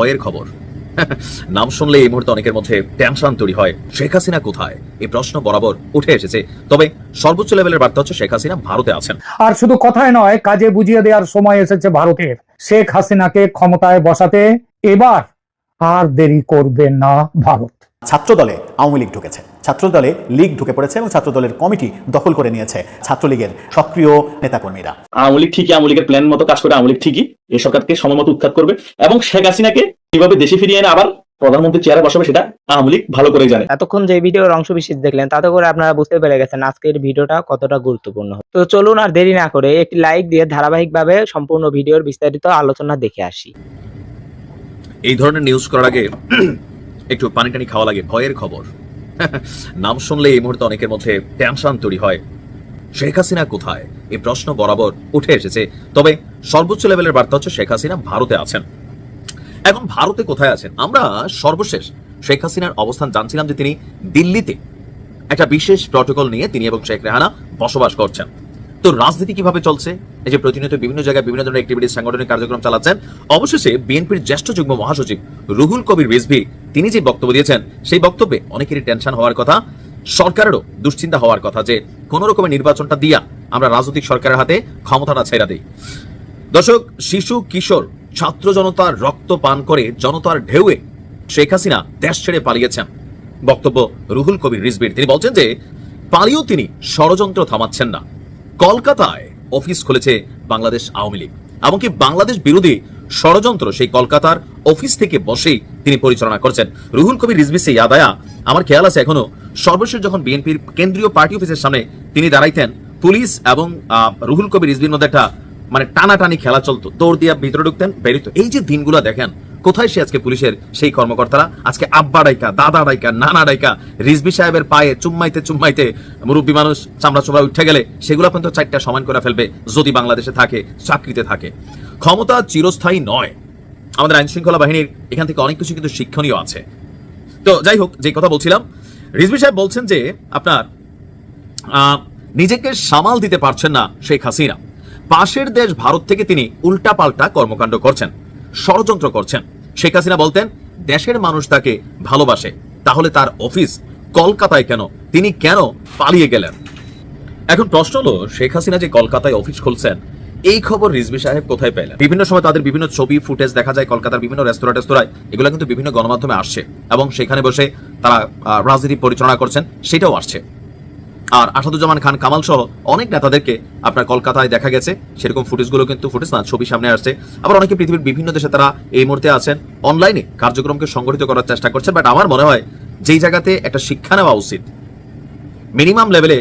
ভয়ের খবর। নাম শুনলে এই মুহূর্তে অনেকের মধ্যে টেনশন তৈরি হয়, শেখ হাসিনা কোথায়? এই প্রশ্ন বরাবর উঠে এসেছে। তবে সর্বোচ্চ লেভেলের বার্তা হচ্ছে শেখ হাসিনা ভারতে আছেন। আর শুধু কথায় নয়, কাজে বুঝিয়ে দেওয়ার সময় এসেছে ভারতের। শেখ হাসিনাকে ক্ষমতায় বসাতে এবার আর দেরি করবে না ভারত। ছাত্রদলে আওয়ামী লীগ ঢুকেছে। ছাত্রদলে লীগ ঢুকে পড়েছে এবং ছাত্রদলের কমিটি দখল করে নিয়েছে ছাত্রলীগের সক্রিয় নেতাকর্মীরা। আওয়ামী লীগ ঠিকই আওয়ামী লীগের প্ল্যান মতো কাজ করে আওয়ামী লীগ ঠিকই এই সরকারকে সময় মতো উৎখাত করবে এবং শেখ হাসিনাকে কীভাবে দেশে ফিরিয়ে এনে আবার প্রধানমন্ত্রী চেয়ারে বসাবে সেটা আওয়ামী লীগ ভালো করে জানে। এতক্ষণ যে ভিডিওর অংশ বিশেষ দেখলেন তাতে করে আপনারা বুঝতে পেরে গেছেন আজকের ভিডিওটা কতটা গুরুত্বপূর্ণ। তো চলুন আর দেরি না করে একটি লাইক দিয়ে ধারাবাহিকভাবে সম্পূর্ণ ভিডিওর বিস্তারিত আলোচনা দেখে আসি। এই ধরনের নিউজ করার আগে একটু পানি টানি খাওয়া লাগে, ভয়ের খবর। নাম শুনলে এই মুহূর্তে অনেকের মধ্যে টেনশন তৈরি হয়। শেখ হাসিনা কোথায়? এই প্রশ্ন বরাবর উঠে এসেছে। তবে সর্বোচ্চ লেভেলের বার্তা হচ্ছে শেখ হাসিনা ভারতে আছেন। এখন ভারতে কোথায় আছেন? আমরা সর্বশেষ শেখ হাসিনার অবস্থান জানছিলাম যে তিনি দিল্লিতে। একটা বিশেষ প্রটোকল নিয়ে তিনি এবং শেখ রেহানা বসবাস করছেন। তো রাজনীতি কীভাবে চলছে? এই যে প্রতিনিয়ত বিভিন্ন জায়গায় বিভিন্ন ধরনের অ্যাক্টিভিটিস সাংগঠনিক কার্যক্রম চালাচ্ছেন। অবশেষে বিএনপির জ্যেষ্ঠ যুগ্ম মহাসচিব রুহুল কবির রিজভি, তিনি যে বক্তব্য দিয়েছেন, সেই বক্তব্যে অনেকেরই টেনশন হওয়ার কথা, সরকারেরও দুশ্চিন্তা হওয়ার কথা যে কোন রকমের নির্বাচনটা দিয়া আমরা রাজনৈতিক সরকারের হাতে ক্ষমতাটা ছেড়া দিই। দর্শক, শিশু, কিশোর, ছাত্র জনতার রক্ত পান করে জনতার ঢেউয়ে শেখ হাসিনা দেশ ছেড়ে পালিয়েছেন। বক্তব্য রুহুল কবির রিজবির তিনি বলছেন যে, পালিয়েও তিনি ষড়যন্ত্র থামাচ্ছেন না। কলকাতায় অফিস খুলেছে বাংলাদেশ আওয়ামী লীগ। এমনকি বাংলাদেশ বিরোধী ষড়যন্ত্র সেই কলকাতার অফিস থেকে বসেই তিনি পরিচালনা করছেন। রুহুল কবির, রিজভি সে ইয়াদায়া আমার খেয়াল আছে এখনও, সর্বশেষ যখন বিএনপির কেন্দ্রীয় পার্টি অফিসের সামনে তিনি দাঁড়াইতেন, পুলিশ এবং রুহুল কবির, রিজভির মধ্যে একটা মানে টানাটানি খেলা চলতো। দৌড় দিয়ে ভিতরে ঢুকতেন বেরিত এই যে দিনগুলো দেখেন কোথায় সে আজকে পুলিশের সেই কর্মকর্তারা? আজকে আব্বা ডাইকা, দাদা ডাইকা, নানা ডাইকা রিজবি সাহেবের পায়ে চুম্মাইতে চুম্মাইতে মুরব্বী মানুষ চামড়া চোমড়া উঠে গেলে সেগুলো কিন্তু চারটা সমান করে ফেলবে যদি বাংলাদেশে থাকে, চাকরিতে থাকে। ক্ষমতা চিরস্থায়ী নয়। আমাদের আইন শৃঙ্খলা বাহিনীর এখান থেকে অনেক কিছু কিন্তু শিক্ষণীয় আছে। তো যাই হোক, যে কথা বলছিলাম রিজবি সাহেব বলছেন যে আপনার নিজেকে সামাল দিতে পারছেন না শেখ হাসিনা। পাশের দেশ ভারত থেকে তিনি উল্টাপাল্টা কর্মকাণ্ড করছেন, ষড়যন্ত্র করছেন। শেখ হাসিনা বলতেন, দেশের মানুষ তাকে ভালোবাসে। তাহলে তার অফিস কলকাতায় কেন? তিনি কেন পালিয়ে গেলেন? এখন প্রশ্ন হলো, শেখ হাসিনা যে কলকাতায় অফিস খুলছেন, এই খবর রিজবি সাহেব কোথায় পেলেন? বিভিন্ন সময় তাদের বিভিন্ন ছবি, ফুটেজ দেখা যায় কলকাতার বিভিন্ন রেস্তোরাঁ টেস্তোরায়। এগুলো কিন্তু বিভিন্ন গণমাধ্যমে আসছে এবং সেখানে বসে তারা রাজনীতি পরিচালনা করছেন, সেটাও আসছে। আর আসাদুজ্জামান খান কামাল সহ অনেক নেতাদেরকে আপনার কলকাতায় দেখা গেছে। সেরকম ফুটেজগুলো কিন্তু ফুটেজ না, ছবি সামনে আসছে। আবার অনেকে পৃথিবীর বিভিন্ন দেশে তারা এই মুহূর্তে আছেন। অনলাইনে কার্যক্রমকে সংগঠিত করার চেষ্টা করছে বাট আমার মনে হয় যেই জায়গাতে একটা শিক্ষা নেওয়া উচিত মিনিমাম লেভেলে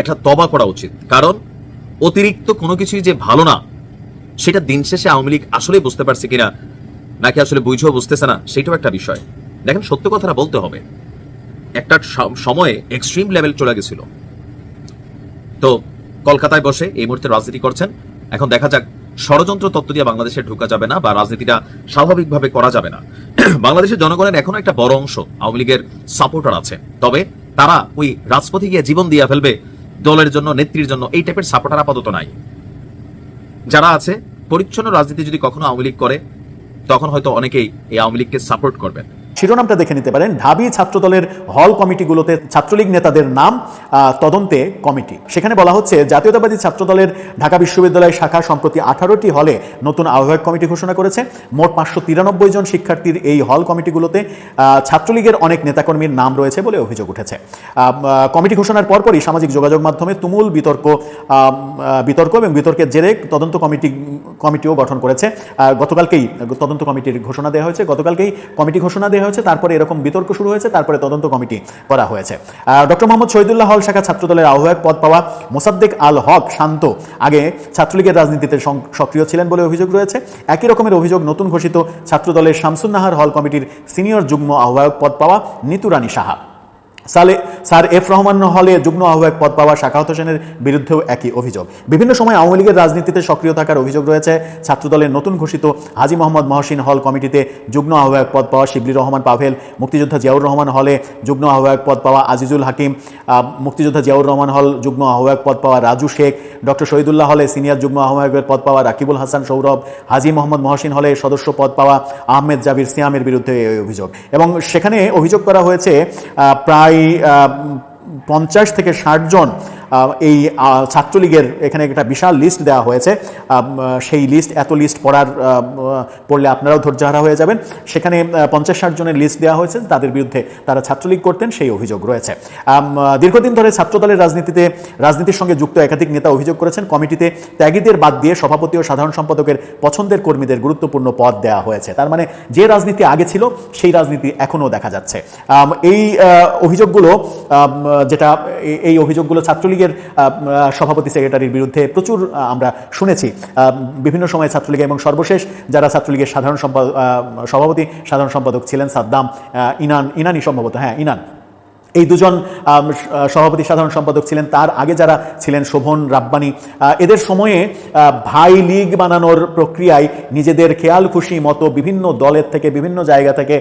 একটা তবা করা উচিত। কারণ অতিরিক্ত কোনো কিছুই যে ভালো না, সেটা দিন শেষে আওয়ামী লীগ আসলে বুঝতে পারছে কিনা, নাকি আসলে বুঝেও বুঝতেছে না সেটাও একটা বিষয়। দেখেন, সত্য কথাটা বলতে হবে। একটা সময়ে এক্সট্রিম লেভেল চলে গেছিল। তো কলকাতায় বসে এই মুহূর্তে রাজনীতি করছেন। এখন দেখা যাক, ষড়যন্ত্র তত্ত্ব দিয়ে বাংলাদেশে ঢোকা যাবে না বা রাজনীতিটা স্বাভাবিকভাবে করা যাবে না। বাংলাদেশের জনগণের এখনও একটা বড় অংশ আওয়ামী লীগের সাপোর্টার আছে। তবে তারা ওই রাজপথে গিয়ে জীবন দিয়ে ফেলবে, দলের জন্য, নেত্রীর জন্য, এই টাইপের সাপোর্টার আপাতত নাই। যারা আছে, পরিচ্ছন্ন রাজনীতি যদি কখনো আওয়ামী লীগ করে, তখন হয়তো অনেকেই এই আওয়ামী লীগকে সাপোর্ট করবেন। শিরোনামটা দেখে নিতে পারেন। ঢাবি ছাত্রদলের হল কমিটিগুলোতে ছাত্রলীগ নেতাদের নাম তদন্তে কমিটি। সেখানে বলা হচ্ছে, জাতীয়তাবাদী ছাত্রদলের ঢাকা বিশ্ববিদ্যালয় শাখা সম্প্রতি আঠারোটি হলে নতুন আহ্বায়ক কমিটি ঘোষণা করেছে। মোট পাঁচশো তিরানব্বই জন শিক্ষার্থীর এই হল কমিটিগুলোতে ছাত্রলীগের অনেক নেতাকর্মীর নাম রয়েছে বলে অভিযোগ উঠেছে। কমিটি ঘোষণার পরপরই সামাজিক যোগাযোগ মাধ্যমে তুমুল বিতর্ক বিতর্ক এবং বিতর্কের জেরে তদন্ত কমিটি, কমিটিও গঠন করেছে। গতকালকেই তদন্ত কমিটির ঘোষণা দেওয়া হয়েছে। গতকালকেই কমিটি ঘোষণা দেওয়া হয়েছে, তারপরে এরকম বিতর্ক শুরু হয়েছে, তারপরে তদন্ত কমিটি করা হয়েছে। ডক্টর মোহাম্মদ শহীদুল্লাহ হল শাখা ছাত্রদলের আহ্বায়ক পদ পাওয়া মোসাদ্দেক আল হক শান্ত আগে ছাত্রলীগের রাজনীতিতে সক্রিয় ছিলেন বলে অভিযোগ রয়েছে। একই রকমের অভিযোগ নতুন ঘোষিত ছাত্রদলের শামসুন্নাহার হল কমিটির সিনিয়র যুগ্ম আহ্বায়ক পদ পাওয়া নিতু রানী সাহা। সালে স্যার এফ রহমান হলে যুগ্ম আহ্বায়ক পদ পাওয়া শাখাহত হোসেনের বিরুদ্ধেও একই অভিযোগ। বিভিন্ন সময় আওয়ামী লীগের রাজনীতিতে সক্রিয় থাকার অভিযোগ রয়েছে। ছাত্রদলের নতুন ঘোষিত হাজি মোহাম্মদ মহসিন হল কমিটিতে যুগ্ম আহ্বায়ক পদ পাওয়া শিবলি রহমান, পাভেল মুক্তিযোদ্ধা জিয়াউর রহমান হলে যুগ্ম আহ্বায়ক পদ পাওয়া আজিজুল হাকিম মুক্তিযোদ্ধা জিয়াউর রহমান হল যুগ্ম আহ্বায়ক পদ পাওয়া রাজু শেখ, ডক্টর শহীদুল্লাহ হলে সিনিয়র যুগ্ম আহ্বায়কের পদ পাওয়া রাকিবুল হাসান সৌরভ, হাজি মোহাম্মদ মহসিন হলে সদস্য পদ পাওয়া আহমেদ জাবির সিয়ামের বিরুদ্ধে এই অভিযোগ। এবং সেখানে অভিযোগ করা হয়েছে প্রায় পঞ্চাশ থেকে ষাট জন এই ছাত্রলীগের এখানে একটা বিশাল লিস্ট দেওয়া হয়েছে। সেই লিস্ট এত লিস্ট পড়ার পড়লে আপনারাও ধৈর্যহারা হয়ে যাবেন। সেখানে পঞ্চাশ ষাট জনের লিস্ট দেওয়া হয়েছে। তাদের বিরুদ্ধে তারা ছাত্রলীগ করতেন, সেই অভিযোগ রয়েছে। দীর্ঘদিন ধরে ছাত্রদলের রাজনীতিতে, রাজনীতির সঙ্গে যুক্ত একাধিক নেতা অভিযোগ করেছেন। কমিটিতে ত্যাগীদের বাদ দিয়ে সভাপতি ও সাধারণ সম্পাদকের পছন্দের কর্মীদের গুরুত্বপূর্ণ পদ দেওয়া হয়েছে। তার মানে যে রাজনীতি আগে ছিল, সেই রাজনীতি এখনও দেখা যাচ্ছে। এই অভিযোগগুলো যেটা এই- অভিযোগগুলো ছাত্রলীগের আহ, সভাপতি সেক্রেটারির বিরুদ্ধে প্রচুর আমরা শুনেছি। বিভিন্ন সময় ছাত্রলীগ এবং সর্বশেষ যারা ছাত্রলীগের সাধারণ সম্পাদক সভাপতি সাধারণ সম্পাদক ছিলেন সাদ্দাম ইনান ইনানি সম্ভবত হ্যাঁ ইনান। এই দুজন সভাপতি সাধারণ সম্পাদক ছিলেন। তার আগে যারা ছিলেন শোভন রাব্বানি এদের সময়ে ভাই লীগ বানানোর প্রক্রিয়ায় নিজেদের খেয়াল, খুশি মতো বিভিন্ন দলের থেকে, বিভিন্ন জায়গা থেকে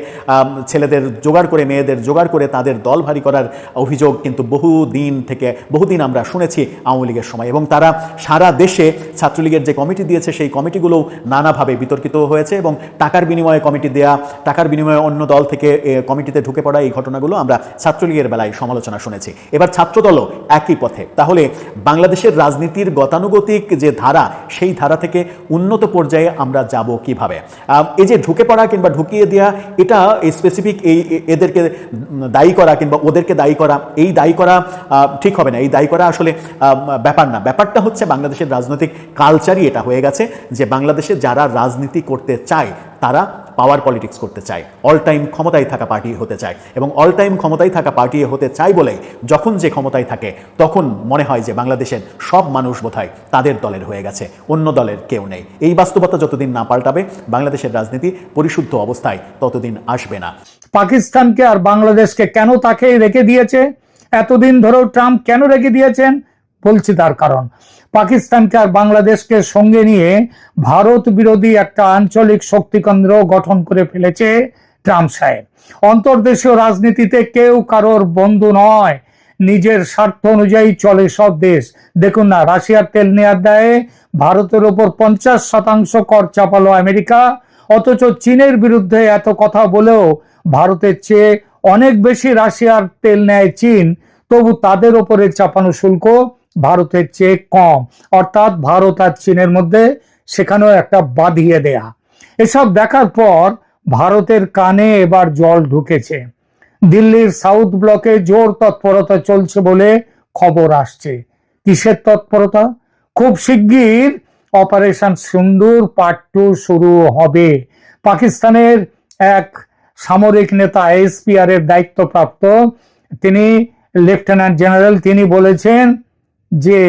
ছেলেদের জোগাড় করে, মেয়েদের জোগাড় করে তাদের দল ভারী করার অভিযোগ কিন্তু বহু দিন থেকে, বহুদিন আমরা শুনেছি আওয়ামী লীগের সময়। এবং তারা সারা দেশে ছাত্রলীগের যে কমিটি দিয়েছে, সেই কমিটিগুলোও নানাভাবে বিতর্কিত হয়েছে এবং টাকার বিনিময়ে কমিটি দেয়া, টাকার বিনিময়ে অন্য দল থেকে কমিটিতে ঢুকে পড়া এই ঘটনাগুলো আমরা ছাত্রলীগের বেলায় সমালোচনা শুনেছি। এবার ছাত্রদলও একই পথে। তাহলে বাংলাদেশের রাজনীতির গতানুগতিক যে ধারা, সেই ধারা থেকে উন্নত পর্যায়ে আমরা যাব কীভাবে? এই যে ঢুকে পড়া কিংবা ঢুকিয়ে দেওয়া এটা স্পেসিফিক এই এদেরকে দায়ী করা কিংবা ওদেরকে দায়ী করা, এই দায়ী করা ঠিক হবে না। এই দায়ী করা আসলে ব্যাপার না। ব্যাপারটা হচ্ছে বাংলাদেশের রাজনৈতিক কালচারই এটা হয়ে গেছে যে বাংলাদেশে যারা রাজনীতি করতে চায় তারা পাওয়ার পলিটিক্স করতে চায়। অল টাইম ক্ষমতায় থাকা পার্টি হতে চায় এবং অল টাইম ক্ষমতায় থাকা পার্টি হতে চায় বলেই যখন যে ক্ষমতায় থাকে, তখন মনে হয় যে বাংলাদেশের সব মানুষ বোধহয় তাদের দলের হয়ে গেছে, অন্য দলের কেউ নেই। এই বাস্তবতা যতদিন না পাল্টাবে, বাংলাদেশের রাজনীতি পরিশুদ্ধ অবস্থায় ততদিন আসবে না। পাকিস্তানকে আর বাংলাদেশকে কেন তাকে রেখে দিয়েছে? এতদিন ধরেও ট্রাম্প কেন রেখে দিয়েছেন? বলছি তার কারণ। পাকিস্তানকে আর বাংলাদেশকে সঙ্গে নিয়ে ভারত বিরোধী একটা আঞ্চলিক শক্তিকেন্দ্র গঠন করে ফেলেছে ট্রাম্প সাহেব। অন্তর্দেশীয় রাজনীতিতে কেউ কারোর বন্ধু নয়। নিজের স্বার্থ অনুযায়ী চলে সব দেশ। দেখুন না, রাশিয়ার তেল নেয়ার দায়ে ভারতের ওপর পঞ্চাশ শতাংশ কর চাপালো আমেরিকা। অথচ চীনের বিরুদ্ধে এত কথা বলেও ভারতের চেয়ে অনেক বেশি রাশিয়ার তেল নেয় চীন। তবু তাদের ওপরে চাপানো শুল্ক। ভারতের চেয়ে কম। অর্থাৎ ভারত আর চীনের মধ্যে সেখানেও একটা বাঁধিয়ে দেয়া। এসব দেখার পর ভারতের কানে এবার জল ঢুকেছে। দিল্লির সাউথ ব্লকে জোর তৎপরতা চলছে বলে খবর আসছে। কিসের তৎপরতা? খুব শিগগির অপারেশন সিন্দুর পার্ট টু শুরু হবে। পাকিস্তানের এক সামরিক নেতা এসপিআর এর দায়িত্বপ্রাপ্ত তিনি লেফটেন্যান্ট জেনারেল, তিনি বলেছেন যে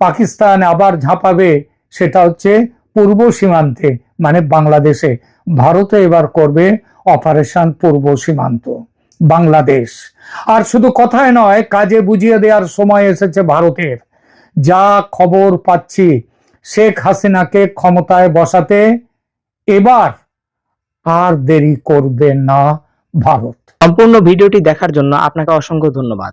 পাকিস্তান আবার ঝাঁপাবে, সেটা হচ্ছে পূর্ব সীমান্তে মানে বাংলাদেশে। ভারতে এবার করবে অপারেশন পূর্ব সীমান্ত, বাংলাদেশ। আর শুধু কথায় নয়, কাজে বুঝিয়ে দেওয়ার সময় এসেছে ভারতের। যা খবর পাচ্ছি, শেখ হাসিনাকে ক্ষমতায় বসাতে এবার আর দেরি করবে না ভারত। সম্পূর্ণ ভিডিওটি দেখার জন্য আপনাকে অসংখ্য ধন্যবাদ।